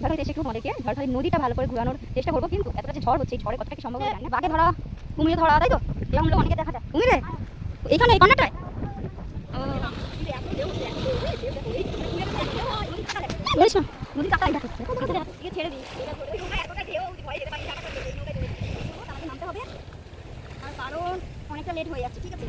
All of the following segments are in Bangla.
ঝড়খালিতে এসে একটু তোমাদেরকে ঝড়খালি নদীটা ভালো করে ঘোরানোর চেষ্টা করব, কিন্তু এতটা যে ঝড় হচ্ছে ঝড়ে কতটা কি সম্ভব না। বাঘে ধরা কুমিরে ধরা, তাই তো? এরকম অনেকে দেখা যায়। কুমিরে? এইখানে এই একে ছেড়ে দিই নামতে হবে। কারণ অনেকটা লেট হয়ে যাচ্ছে, ঠিক আছে?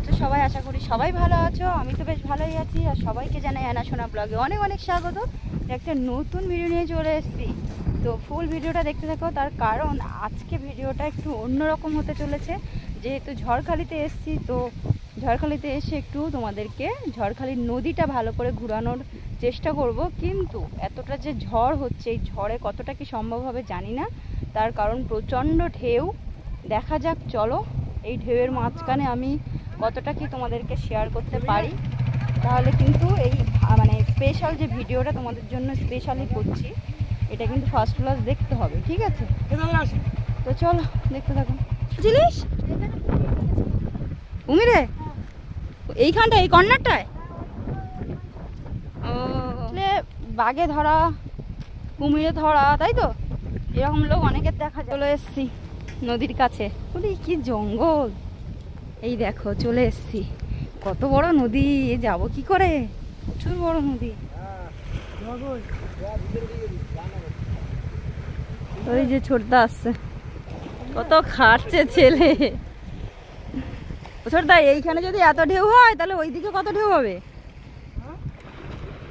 আছো সবাই আশা করি সবাই ভালো আছো। আমি তো বেশ ভালোই আছি আর সবাইকে জানাই সোনা ব্লগে অনেক অনেক স্বাগত। একটা নতুন ভিডিও নিয়ে চলে এসেছি। তো ফুল ভিডিওটা দেখতে থাকো, তার কারণ আজকে ভিডিওটা একটু অন্যরকম হতে চলেছে। যেহেতু ঝড়খালিতে এসেছি, তো ঝড়খালিতে এসে একটু তোমাদেরকে ঝড়খালির নদীটা ভালো করে ঘোরানোর চেষ্টা করব। কিন্তু এতটা যে ঝড় হচ্ছে, এই ঝড়ে কতটা কি সম্ভব হবে জানি না। তার কারণ প্রচণ্ড ঢেউ। দেখা যাক, চলো, এই ঢেউয়ের মাঝখানে আমি কতটা কি তোমাদেরকে শেয়ার করতে পারি? তাহলে কিন্তু এই মানে স্পেশাল যে ভিডিওটা তোমাদের জন্য স্পেশালি করছি এটা কিন্তু ফার্স্ট ক্লাস দেখতে হবে ঠিক আছে? তো চলো দেখতে থাকো। বুঝলিস কুমিরে এইখানটা এই কর্নারটায়? ও। বাঘে ধরা কুমিরে ধরা তাই তো? এরকম লোক অনেকের দেখা চলে এসছি নদীর কাছে। বলি কি জঙ্গল। এই দেখো, চলে এসছি। কত বড় নদী, এ যাব কি করে? প্রচুর বড় নদী। ওই যে ছোটদা আসছে। কত খাটছে ছেলে। ছোটদা, এইখানে যদি এত ঢেউ হয়, তাহলে ওই ওইদিকে কত ঢেউ হবে?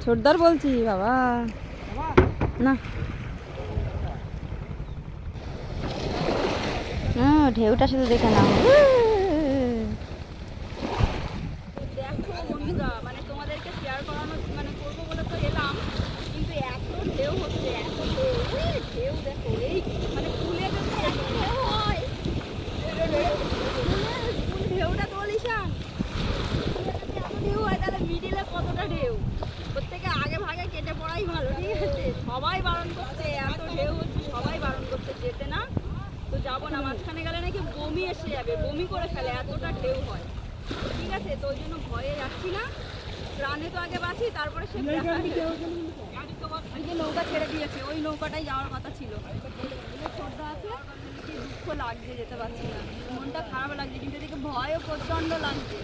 ছোটদার বলছি, বাবা। না। ঢেউটা শুধু দেখে নাও। বন্ধুরা মানে তোমাদেরকে শেয়ার করানো মানে করব বলে তো এলাম, কিন্তু এত ঢেউ হচ্ছে এত ঢেউ ঢেউ দেখো, এই মানে ফুলে যদি এত ঢেউ হয়। ঢেউটা তো এত ঢেউ হয়, তাহলে মিডিলে কতটা ঢেউ? প্রত্যেকে আগে ভাগে কেটে পড়াই ভালো, ঠিক আছে? সবাই বারণ করছে, এত ঢেউ হচ্ছে, সবাই বারণ করছে, যেতে না। তো যাব না, মাঝখানে গেলে নাকি বমি এসে যাবে, বমি করে ফেলে, এতটা ঢেউ হয়। ঠিক আছে তো ওই জন্য ভয়ে যাচ্ছি না। প্রাণে তো আগে বাঁচি তারপরে সে ওই যে নৌকা ছেড়ে দিয়েছে ওই নৌকাটাই যাওয়ার কথা ছিল। শ্রদ্ধা আছে কি দুঃখ লাগছে যেতে পারছি না। মনটা খারাপ লাগছে কিন্তু এদিকে ভয়ও প্রচণ্ড লাগছে।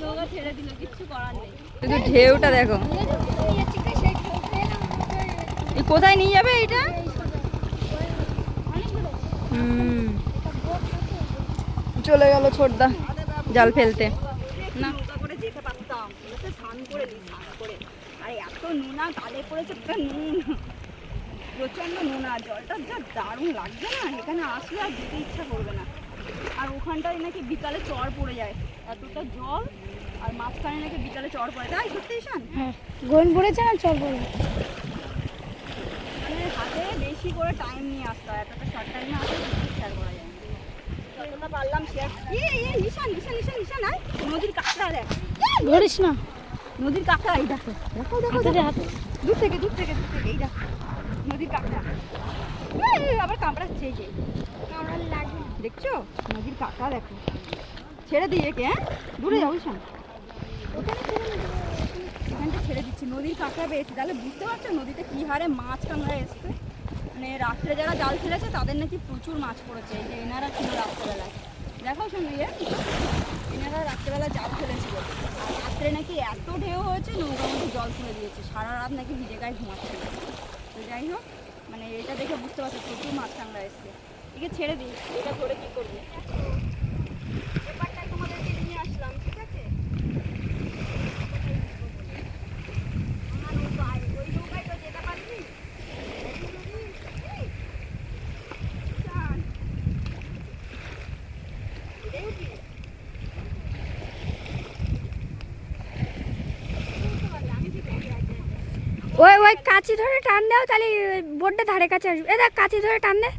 নৌকা ছেড়ে দিল কিচ্ছু করার নেই। ঢেউটা দেখো। কোথায় নিয়ে যাবে এটা চলে গেল ছোটদা জাল ফেলতে। না। করে যেতে পারতাম স্নান করে করে আর এত নোনা গালে পড়েছে নুন। প্রচণ্ড নোনা জলটা যা দারুণ লাগছে না এখানে আসলে আর যেতে ইচ্ছা করবে না। আর ওখানটায় নাকি বিকালে চর পড়ে যায় এতটা জল আর মাঝখানে নাকি বিকালে চর পড়ে। তাই সত্যি ঈশান? হ্যাঁ পড়েছে না পড়ে মানে হাতে বেশি করে টাইম নিয়ে আসতে হয়। শর্ট টাইমে আসলে কিছু শেয়ার করা যায় যতটা পারলাম শেয়ার নিশান নিশান নিশান নিশান আয় নদীর কাঁকড়া দেখ ধরিস না। নদীর কাঁকড়া এই দেখো। দেখো দেখো দেখো। দূর থেকে দূর থেকে দূর থেকে এই দেখো। নদীর কাঁকড়া। আবার কামড়াচ্ছে এই যে। দেখছ? নদীর কাঁকড়া দেখো। ছেড়ে দিই একে হ্যাঁ? দূরে যাও ঈশান এখানটা ছেড়ে দিচ্ছি। নদীর কাঁকড়া পেয়েছি। তাহলে বুঝতে পারছ নদীতে কী হারে মাছ কামড়া এসছে? মানে রাত্রে যারা জাল ফেলেছে, তাদের নাকি প্রচুর মাছ পড়েছে। এই যে এনারা ছিল রাত্রেবেলায়। দেখো সঙ্গে ইয়ে। এনারা রাত্রেবেলা জাল ফেলেছিল। আর রাত্রে নাকি এত ঢেউ হয়েছে নৌকা মধ্যে জল তুলে দিয়েছে। সারা রাত নাকি ভিজে গায়ে ঘুমাচ্ছিল তো যাই হোক মানে এটা দেখে বুঝতে পারছ, প্রচুর মাছ কামড়া এসছে। একে ছেড়ে দিই, এটা করে কী করব? ওই ওই কাঁচি ধরে টান দাও তাহলে বোর্ডটা ধারে কাছে আসবে। এ দেখ কাঁচি ধরে টান দে।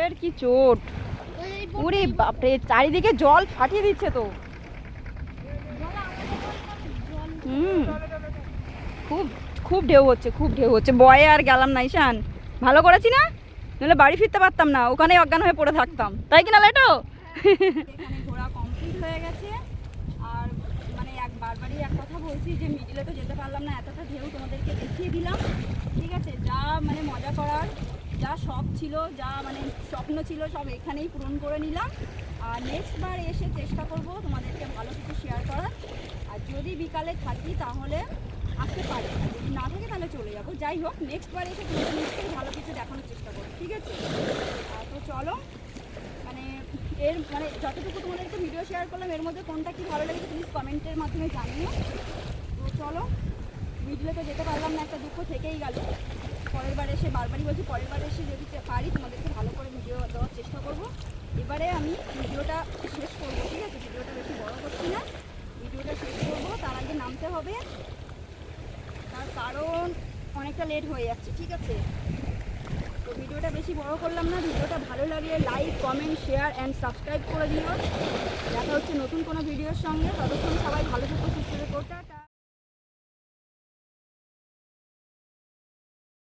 এর কি চোট। ওরে বাপরে চারিদিকে জল ফাটিয়ে দিচ্ছে তো। হুম। খুব খুব ঢেউ হচ্ছে খুব ঢেউ হচ্ছে। বয়ে আর গেলাম না ঈশান। ভালো করেছি না? নাহলে বাড়ি ফিরতে পারতাম না, ওখানেই অজ্ঞান হয়ে পড়ে থাকতাম। তাই কি না, লাইটো? ঘোরা কমপ্লিট হয়ে গেছে। আর মানে এক বারবারই এক কথা বলছি যে মিডিলে তো যেতে পারলাম না, এতটা ঢেউ তোমাদেরকে দেখিয়ে দিলাম। ঠিক আছে, যা মানে মজা করার, যা শখ ছিল, যা মানে স্বপ্ন ছিল, সব এখানেই পূরণ করে নিলাম। আর নেক্সট বার এসে চেষ্টা করব তোমাদেরকে ভালো কিছু শেয়ার করার। আর যদি বিকালে থাকি তাহলে আসতে পারি আর যদি না থাকে তাহলে চলে যাব যাই হোক নেক্সট বার এসে তোমাদের নিশ্চয়ই ভালো কিছু দেখানোর চেষ্টা করব, ঠিক আছে? তো চলো মানে এর মানে যতটুকু তোমাদেরকে ভিডিও শেয়ার করলাম, এর মধ্যে কোনটা কি ভালো লেগেছে প্লিজ কমেন্টের মাধ্যমে জানিও। তো চলো ভিডিওতে যেতে পারলাম না, একটা দুঃখ থেকেই গেল। পরের বার এসে বারবারই বলছি, পরের বার এসে যদি পারি তোমাদেরকে ভালো করে ভিডিও দেওয়ার চেষ্টা করব। এবারে আমি ভিডিওটা শেষ করব। লেট হয়ে যাচ্ছে, ঠিক আছে? তো ভিডিওটা বেশি বড় করলাম না, ভিডিওটা ভালো লাগলে like comment share and subscribe করে দিও। দেখা হচ্ছে নতুন কোনো ভিডিওর সঙ্গে। ততক্ষণ সবাই ভালো থাকো, সুস্থ থাকো।